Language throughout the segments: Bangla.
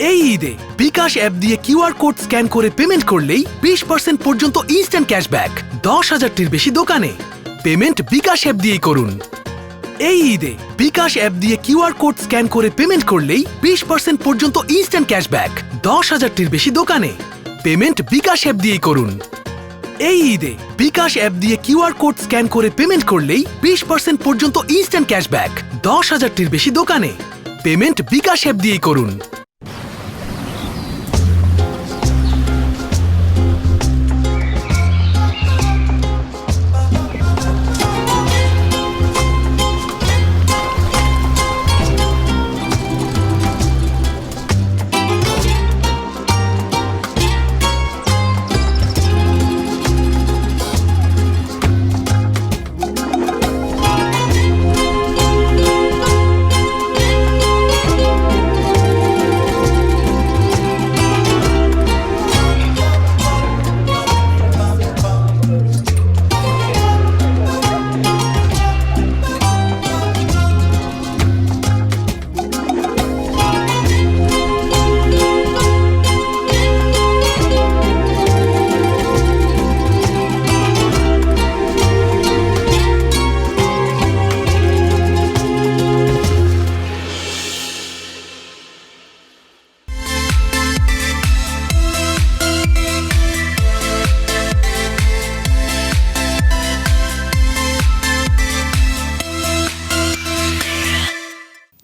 এই ঈদে বিকাশ অ্যাপ দিয়ে কিউআর কোড স্ক্যান করে পেমেন্ট করলেই বিশ পার্সেন্ট পর্যন্ত ইনস্ট্যান্ট ক্যাশব্যাক দশ হাজারটির বেশি দোকানে। পেমেন্ট বিকাশ অ্যাপ দিয়েই করুন। এই ঈদে বিকাশ অ্যাপ দিয়ে কিউআর কোড স্ক্যান করে পেমেন্ট করলেই বিশ পার্সেন্ট পর্যন্ত ইনস্ট্যান্ট ক্যাশব্যাক দশ হাজারটির বেশি দোকানে। পেমেন্ট বিকাশ অ্যাপ দিয়েই করুন। এই ঈদে বিকাশ অ্যাপ দিয়ে কিউআর কোড স্ক্যান করে পেমেন্ট করলেই বিশ পার্সেন্ট পর্যন্ত ইনস্ট্যান্ট ক্যাশব্যাক দশ হাজারটির বেশি দোকানে। পেমেন্ট বিকাশ অ্যাপ দিয়েই করুন।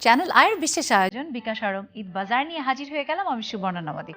চ্যানেল আয়ের বিশেষ আয়োজন বিকাশ আরং ঈদ বাজার নিয়ে হাজির হয়ে গেলাম আমি সুবর্ণা নবাদী।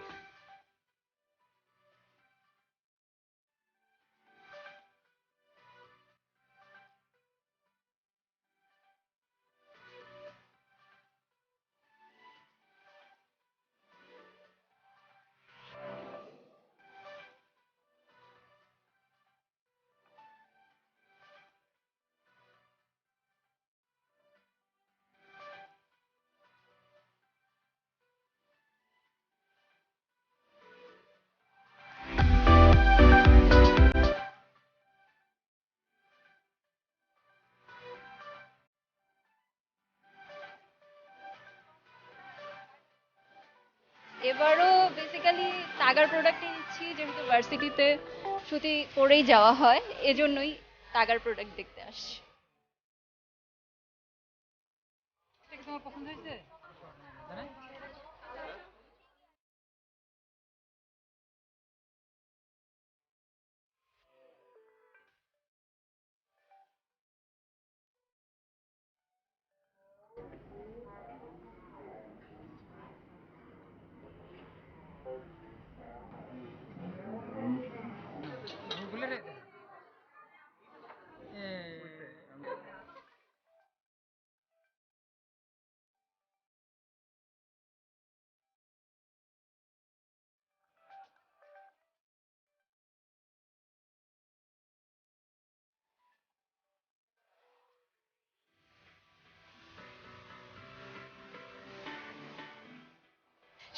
এবারও বেসিক্যালি টাগার প্রোডাক্টই নিচ্ছি, যেহেতু ভার্সিটিতে সুতি পরেই যাওয়া হয়, এজন্যই টাগার প্রোডাক্ট দেখতে আসছি।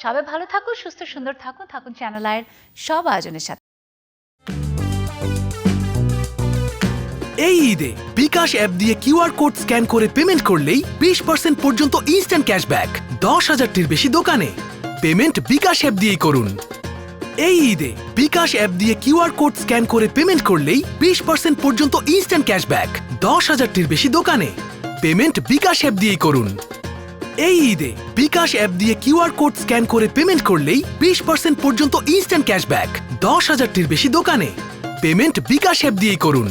সবাই ভালো থাকুন, সুস্থ, সুন্দর থাকুন। থাকুন চ্যানেল আয়ের সব আয়োজনের সাথে। এই ঈদে বিকাশ অ্যাপ দিয়ে কিউআর কোড স্ক্যান করে পেমেন্ট করলেই বিশ পার্সেন্ট পর্যন্ত ইনস্ট্যান্ট ক্যাশব্যাক দশ হাজারটির বেশি দোকানে। পেমেন্ট বিকাশ অ্যাপ দিয়েই করুন। এই ঈদে বিকাশ অ্যাপ দিয়ে কিউআর কোড স্ক্যান করে পেমেন্ট করলেই বিশ পার্সেন্ট পর্যন্ত ইনস্ট্যান্ট ক্যাশব্যাক দশ হাজারটির বেশি দোকানে। পেমেন্ট বিকাশ অ্যাপ দিয়েই করুন। এই ঈদে বিকাশ অ্যাপ দিয়ে কিউআর কোড স্ক্যান করে পেমেন্ট করলেই বিশ পার্সেন্ট পর্যন্ত ইনস্ট্যান্ট ক্যাশব্যাক দশ হাজারটির বেশি দোকানে। পেমেন্ট বিকাশ অ্যাপ দিয়েই করুন।